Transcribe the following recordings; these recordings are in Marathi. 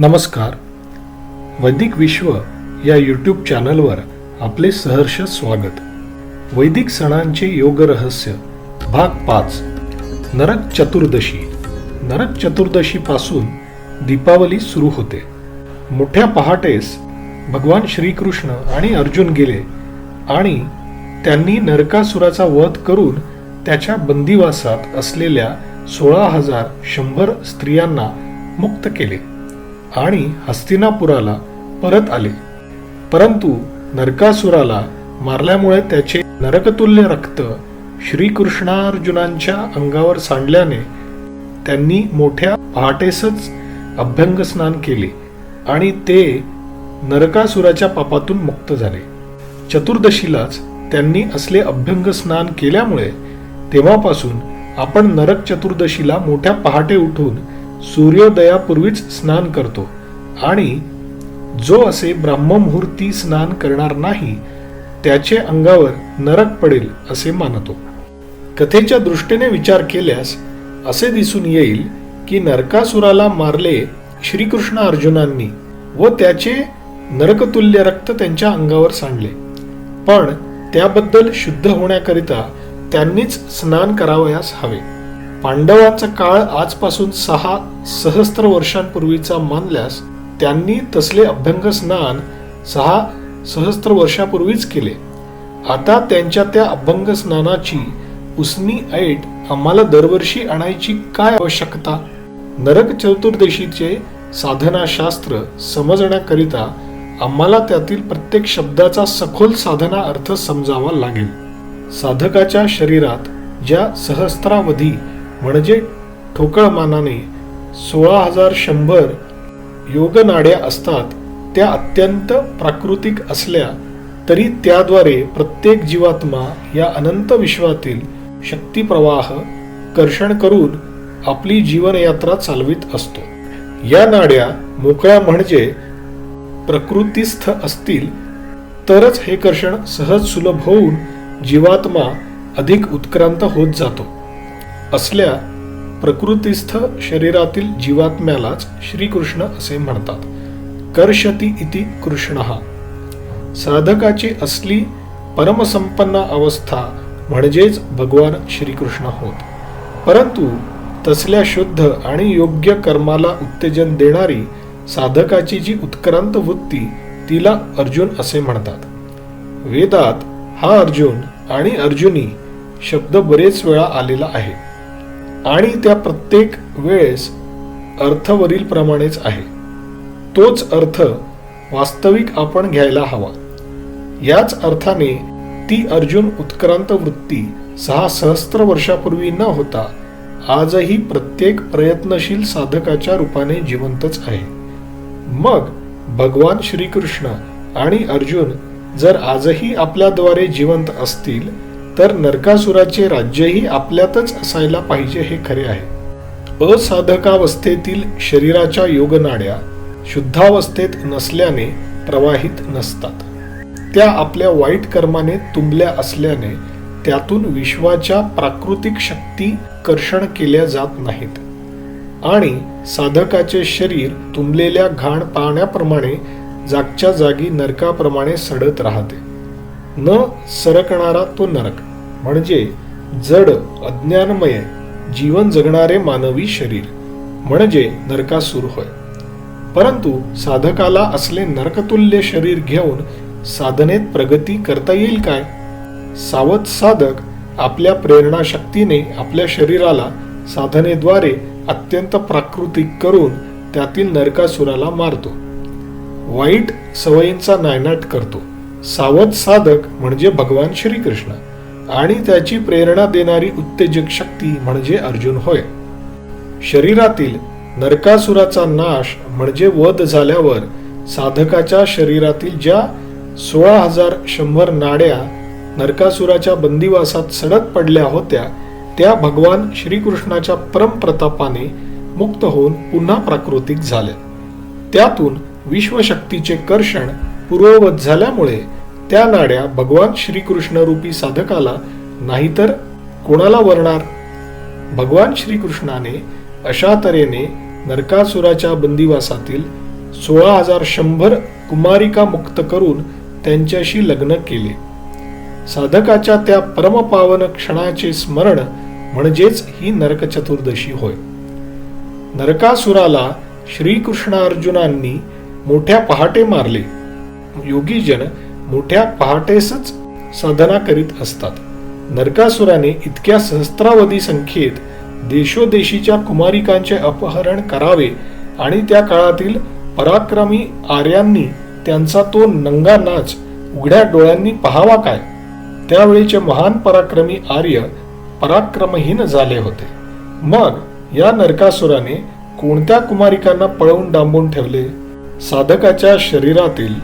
नमस्कार. वैदिक विश्व या यूट्यूब चॅनलवर आपले सहर्ष स्वागत. वैदिक सणांचे योग रहस्य भाग पाच नरक चतुर्दशी. नरक चतुर्दशीपासून दीपावली सुरू होते. मोठ्या पहाटेस भगवान श्रीकृष्ण आणि अर्जुन गेले आणि त्यांनी नरकासुराचा वध करून त्याच्या बंदिवासात असलेल्या सोळा हजार शंभर स्त्रियांना मुक्त केले. आणि हस्तिनापुराला परत आले. परंतु नरकासुराला मारल्यामुळे त्याचे नरकतुल्य रक्त श्रीकृष्णार्जुनांच्या अंगावर सांडल्याने त्यांनी मोठ्या पहाटेसच अभ्यंग स्नान केले आणि ते नरकासुराच्या पापातून मुक्त झाले. चतुर्दशीलाच त्यांनी असले अभ्यंग स्नान केल्यामुळे तेव्हापासून आपण नरक चतुर्दशीला मोठ्या पहाटे उठून सूर्योदयापूर्वीच स्नान करतो. आणि जो असे ब्राह्ममुहूर्ती स्नान करणार नाही त्याचे अंगावर नरक पडेल असे मानतो. कथेच्या दृष्टीने विचार केल्यास असे दिसून येईल की नरकासुराला मारले श्रीकृष्ण अर्जुनांनी व त्याचे नरकतुल्य रक्त त्यांच्या अंगावर सांडले. पण त्याबद्दल शुद्ध होण्याकरिता त्यांनीच स्नान करावयास हवे. पांडवांचा काळ आजपासून सहा सहस्त्र वर्षांपूर्वीचा मानल्यास त्यांनी तसले अभ्यंग स्नान सहा सहस्त्र वर्षापूर्वीच केले. आता त्यांच्या त्या अभ्यंग स्नानाची उसनी ऐट आम्हाला दरवर्षी आणायची काय आवश्यकता? नरक चतुर्दशीचे साधनाशास्त्र समजण्याकरिता आम्हाला त्यातील प्रत्येक शब्दाचा सखोल साधना अर्थ समजावा लागेल. साधकाच्या शरीरात ज्या सहस्त्रावधी म्हणजे ठोकळमानाने सोळा हजार शंभर योगनाड्या असतात त्या अत्यंत प्राकृतिक असल्या तरी त्याद्वारे प्रत्येक जीवात्मा या अनंत विश्वातील शक्तिप्रवाह कर्षण करून आपली जीवनयात्रा चालवित असतो. या नाड्या मोकळ्या म्हणजे प्रकृतीस्थ असतील तरच हे कर्षण सहज सुलभ होऊन जीवात्मा अधिक उत्क्रांत होत जातो. असल्या प्रकृतीस्थ शरीरातील जीवात्म्यालाच श्रीकृष्ण असे म्हणतात. कर्षती इति कृष्ण. साधकाची असली परमसंपन्न अवस्था म्हणजेच भगवान श्रीकृष्ण होत. परंतु तसल्या शुद्ध आणि योग्य कर्माला उत्तेजन देणारी साधकाची जी उत्क्रांत वृत्ती तिला अर्जुन असे म्हणतात. वेदात हा अर्जुन आणि अर्जुनी शब्द बरेच वेळा आलेला आहे. आणि त्या प्रत्येक वेळेस अर्थवरील प्रमाणेच आहे. तोच अर्थ वास्तविक आपण घ्यायला हवा. याच अर्थाने ती अर्जुन उत्क्रांत वृत्ती सहा सहस्त्र वर्षापूर्वी न होता आजही प्रत्येक प्रयत्नशील साधकाच्या रूपाने जिवंतच आहे. मग भगवान श्रीकृष्ण आणि अर्जुन जर आजही आपल्याद्वारे जिवंत असतील तर नरकासुराचे राज्यही आपल्यातच असायला पाहिजे हे खरे आहे. असाधकावस्थेतील शरीराच्या योगनाड्या शुद्धावस्थेत नसल्याने प्रवाहित नसतात. त्या आपल्या वाईट कर्माने तुंबल्या असल्याने त्यातून विश्वाच्या प्राकृतिक शक्ती कर्षण केल्या जात नाहीत. आणि साधकाचे शरीर तुंबलेल्या घाण पाण्याप्रमाणे जागच्या जागी नरकाप्रमाणे सडत राहते. न सरकणारा तो नरक. म्हणजे जड अज्ञानमय जीवन जगणारे मानवी शरीर. म्हणजे नरकासूर होय. परंतु साधकाला असले नरकतुल्य शरीर घेऊन साधनेत प्रगती करता येईल काय? सावध साधक आपल्या प्रेरणाशक्तीने आपल्या शरीराला साधनेद्वारे अत्यंत प्राकृतिक करून त्यातील नरकासुराला मारतो. वाईट सवयींचा नायनाट करतो. सावध साधक म्हणजे भगवान श्रीकृष्ण आणि त्याची प्रेरणा देणारी उत्तेजक शक्ती म्हणजे अर्जुन होय. शरीरातील नरकासुराचा नाश म्हणजे वध झाल्यावर साधकाच्या शरीरातील ज्या सोळा हजार शंभर नाड्या नरकासुराच्या बंदिवासात सडत पडल्या होत्या त्या भगवान श्रीकृष्णाच्या परमप्रतापाने मुक्त होऊन पुन्हा प्राकृतिक झाल्या. त्यातून विश्वशक्तीचे कर्षण पूर्ववत झाल्यामुळे त्या नाड्या भगवान श्रीकृष्ण रूपी साधकाला नाहीतर कोणाला वरणार? भगवान श्रीकृष्णाने अशा तऱ्हेने नरकासुराच्या बंदिवासातील सोळा हजार शंभर कुमारिका मुक्त करून त्यांच्याशी लग्न केले. साधकाच्या त्या परमपावन क्षणाचे स्मरण म्हणजेच ही नरक चतुर्दशी होय. नरकासुराला श्रीकृष्णार्जुनांनी मोठ्या पहाटे मारले. योगीजन मोठ्या पहाटेसच साधना करीत असतात. नरकासुराने इतक्या सहस्त्रावधी संख्येत देशोदेशीच्या कुमारिकांचे अपहरण करावे आणि त्या काळातील पराक्रमी आर्यांनी त्यांचा तो नंगा नाच उघड्या डोळ्यांनी पाहावा काय? त्यावेळीचे महान पराक्रमी आर्य पराक्रमहीन झाले होते. मग या नरकासुराने कोणत्या कुमारिकांना पळवून डांबून ठेवले? साधकाच्या शरीरातील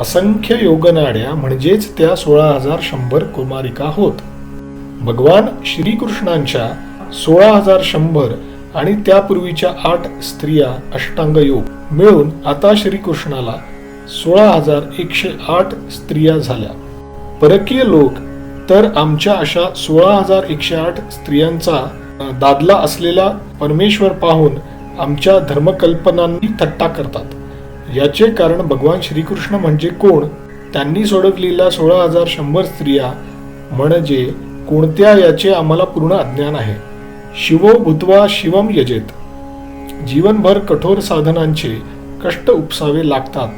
असंख्य योगनाड्या म्हणजेच त्या सोळा हजार शंभर कुमारिका होत. भगवान श्रीकृष्णांच्या सोळा हजार शंभर आणि त्यापूर्वीच्या आठ स्त्रिया अष्टांग योग मिळून आता श्रीकृष्णाला सोळा हजार एकशे आठ स्त्रिया झाल्या. परकीय लोक तर आमच्या अशा सोळा हजार एकशे आठ स्त्रियांचा दादला असलेला परमेश्वर पाहून आमच्या धर्मकल्पनांनी थट्टा करतात. याचे कारण भगवान श्रीकृष्ण म्हणजे कोण? त्यांनी सोडवलेल्या सोळा हजार शंभर स्त्रिया म्हणजे कोणत्या याचे आम्हाला पूर्ण अज्ञान आहे? शिवो भूतवा शिवम यजेत. जीवनभर कठोर साधनांचे कष्ट उपसावे लागतात.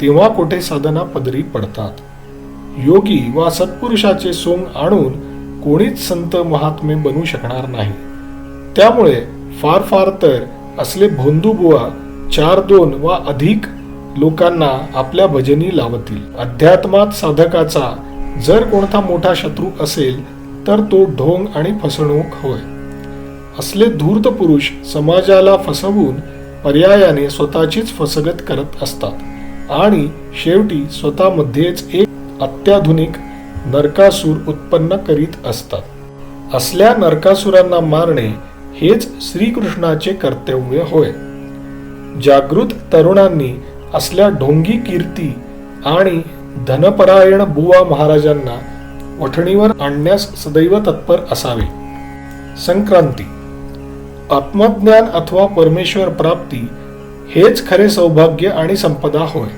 तेव्हा कोठे साधना पदरी पडतात? योगी वा सत्पुरुषाचे सोंग आणून कोणीच संत महात्मे बनू शकणार नाही. त्यामुळे फार फार तर असले भोंदूबुवा चार दोन वा अधिक लोकांना आपल्या भजनी लावतील. अध्यात्मात साधकाचा जर कोणता मोठा शत्रू असेल तर तो ढोंग आणि फसवणूक होय. असले धूर्त पुरुष समाजाला फसवून पर्यायाने स्वतःचीच फसगत करत असतात. आणि शेवटी स्वतःमध्येच एक अत्याधुनिक नरकासूर उत्पन्न करीत असतात. असल्या नरकासुरांना मारणे हेच श्रीकृष्णाचे कर्तव्य होय. जागृत तरुणांनी असल्या ढोंगी कीर्ती आणि धनपरायण बुवा महाराजांना वठणीवर आणण्यास सदैव तत्पर असावे. संक्रांती. आत्मज्ञान अथवा परमेश्वर प्राप्ती हेच खरे सौभाग्य आणि संपदा होय.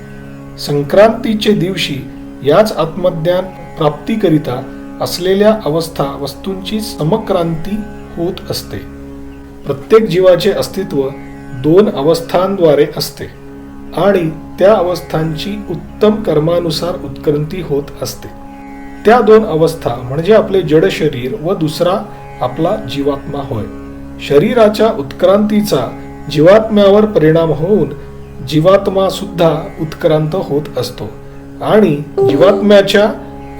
संक्रांतीचे दिवशी याच आत्मज्ञान प्राप्तीकरिता असलेल्या अवस्था वस्तूंची समक्रांती होत असते. प्रत्येक जीवाचे अस्तित्व दोन अवस्थांद्वारे असते आणि त्या अवस्थांची उत्तम कर्मानुसार उत्क्रांती होत असते. त्या दोन अवस्था म्हणजे आपले जड शरीर व दुसरा आपला जीवात्मा होय. शरीराच्या उत्क्रांतीचा जीवात्म्यावर परिणाम होऊन जीवात्मा सुद्धा उत्क्रांत होत असतो आणि जीवात्म्याच्या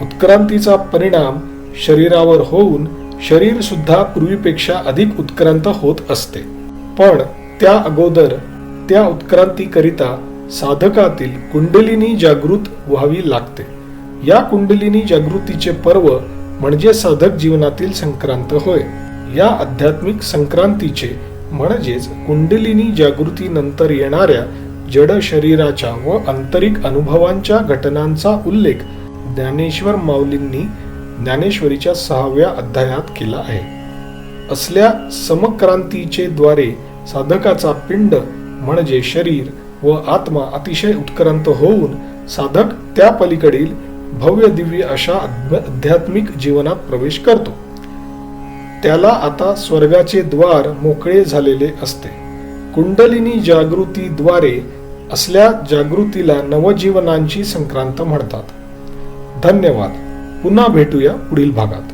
उत्क्रांतीचा परिणाम शरीरावर होऊन शरीर सुद्धा पूर्वीपेक्षा अधिक उत्क्रांत होत असते. पण त्या अगोदर त्या उत्क्रांतीकरिता साधकातील कुंडलिनी जागृत व्हावी लागते. या कुंडलिनी जागृतीचे पर्व म्हणजे साधक जीवनातील संक्रांत होय. या आध्यात्मिक संक्रांतीचे म्हणजेच कुंडलिनी जागृतीनंतर येणाऱ्या जड शरीराच्या व आंतरिक अनुभवांच्या घटनांचा उल्लेख ज्ञानेश्वर माऊलींनी ज्ञानेश्वरीच्या सहाव्या अध्यायात केला आहे. असल्या समक्रांतीचे द्वारे साधकाचा पिंड म्हणजे शरीर व आत्मा अतिशय उत्क्रांत होऊन साधक त्या पलीकडील भव्य दिव्य अशा आध्यात्मिक जीवनात प्रवेश करतो. त्याला आता स्वर्गाचे द्वार मोकळे झालेले असते. कुंडलिनी जागृतीद्वारे असल्या जागृतीला नवजीवनांची संक्रांत म्हणतात. धन्यवाद. पुन्हा भेटूया पुढील भागात.